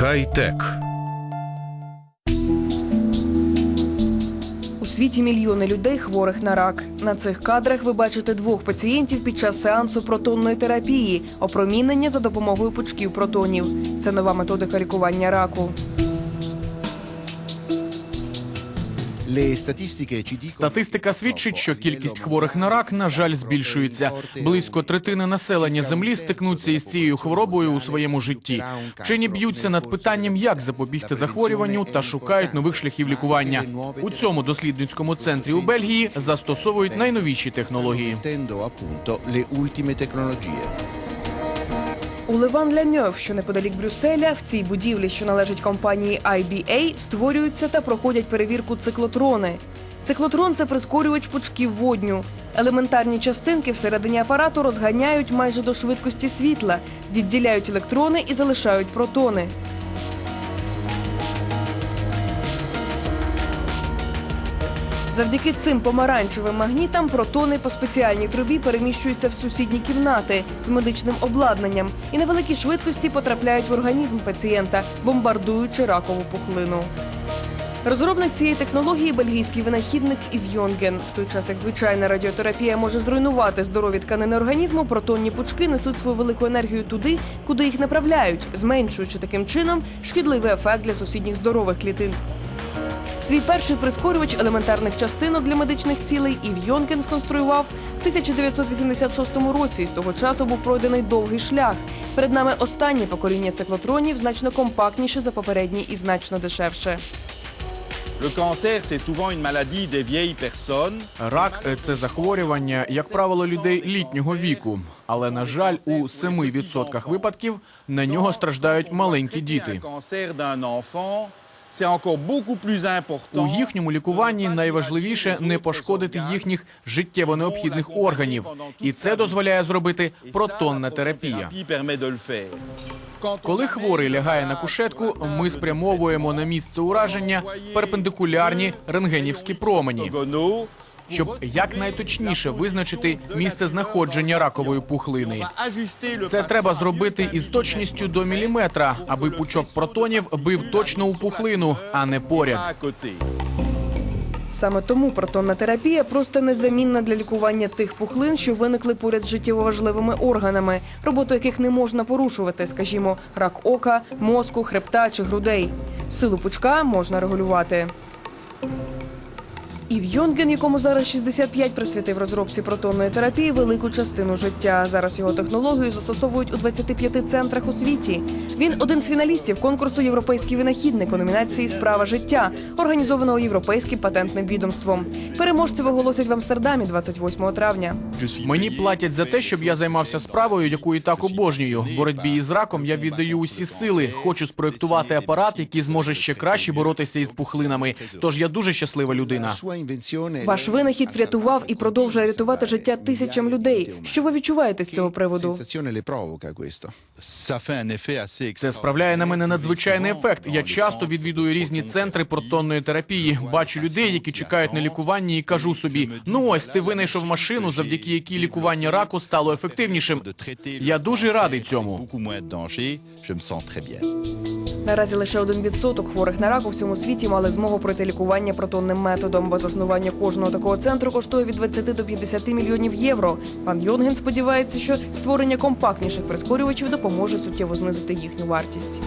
Хай-тек. У світі мільйони людей хворих на рак. На цих кадрах ви бачите двох пацієнтів під час сеансу протонної терапії, опромінення за допомогою пучків протонів. Це нова методика лікування раку. Статистика свідчить, що кількість хворих на рак, на жаль, збільшується. Близько третини населення землі стикнуться із цією хворобою у своєму житті. Вчені б'ються над питанням, як запобігти захворюванню та шукають нових шляхів лікування. У цьому дослідницькому центрі у Бельгії застосовують найновіші технології. У Леван Ляньов, що неподалік Брюсселя, в цій будівлі, що належить компанії IBA, створюються та проходять перевірку циклотрони. Циклотрон це прискорювач пучків водню. Елементарні частинки всередині апарату розганяють майже до швидкості світла, відділяють електрони і залишають протони. Завдяки цим помаранчевим магнітам протони по спеціальній трубі переміщуються в сусідні кімнати з медичним обладнанням і на великій швидкості потрапляють в організм пацієнта, бомбардуючи ракову пухлину. Розробник цієї технології бельгійський винахідник Ів Йонген. В той час, як звичайна радіотерапія може зруйнувати здорові тканини організму, протонні пучки несуть свою велику енергію туди, куди їх направляють, зменшуючи таким чином шкідливий ефект для сусідніх здорових клітин. Свій перший прискорювач елементарних частинок для медичних цілей Ів Йонкен сконструював в 1986 році. І з того часу був пройдений довгий шлях. Перед нами останнє покоління циклотронів значно компактніше за попередні і значно дешевше. Рак це захворювання, як правило, людей літнього віку. Але на жаль, у 7% випадків на нього страждають маленькі діти. У їхньому лікуванні найважливіше не пошкодити їхніх життєво необхідних органів, і це дозволяє зробити протонна терапія. Коли хворий лягає на кушетку, ми спрямовуємо на місце ураження перпендикулярні рентгенівські промені, щоб якнайточніше визначити місце знаходження ракової пухлини. Це треба зробити із точністю до міліметра, аби пучок протонів бив точно у пухлину, а не поряд. Саме тому протонна терапія просто незамінна для лікування тих пухлин, що виникли поряд з життєво важливими органами, роботу яких не можна порушувати, скажімо, рак ока, мозку, хребта чи грудей. Силу пучка можна регулювати. Ів Йонген, якому зараз 65, присвятив розробці протонної терапії велику частину життя. Зараз його технологію застосовують у 25 центрах у світі. Він один з фіналістів конкурсу Європейський винахідник у номінації Справа життя, організованого європейським патентним відомством. Переможців оголосять в Амстердамі 28 травня. Мені платять за те, щоб я займався справою, яку і так обожнюю. Боротьбі із раком я віддаю усі сили. Хочу спроектувати апарат, який зможе ще краще боротися із пухлинами. Тож я дуже щаслива людина. La Ваш винахід врятував і продовжує рятувати життя тисячам людей. Що ви відчуваєте з цього приводу? Це справляє на мене надзвичайний ефект. Я часто відвідую різні центри протонної терапії. Бачу людей, які чекають на лікування, і кажу собі: ну ось ти винайшов машину, завдяки якій лікування раку стало ефективнішим. Я дуже радий цьому. Наразі лише один відсоток хворих на рак у всьому світі мали змогу пройти лікування протонним методом, бо заснування кожного такого центру коштує від 20 до 50 мільйонів євро. Пан Йонген сподівається, що створення компактніших прискорювачів допоможе суттєво знизити їхню вартість.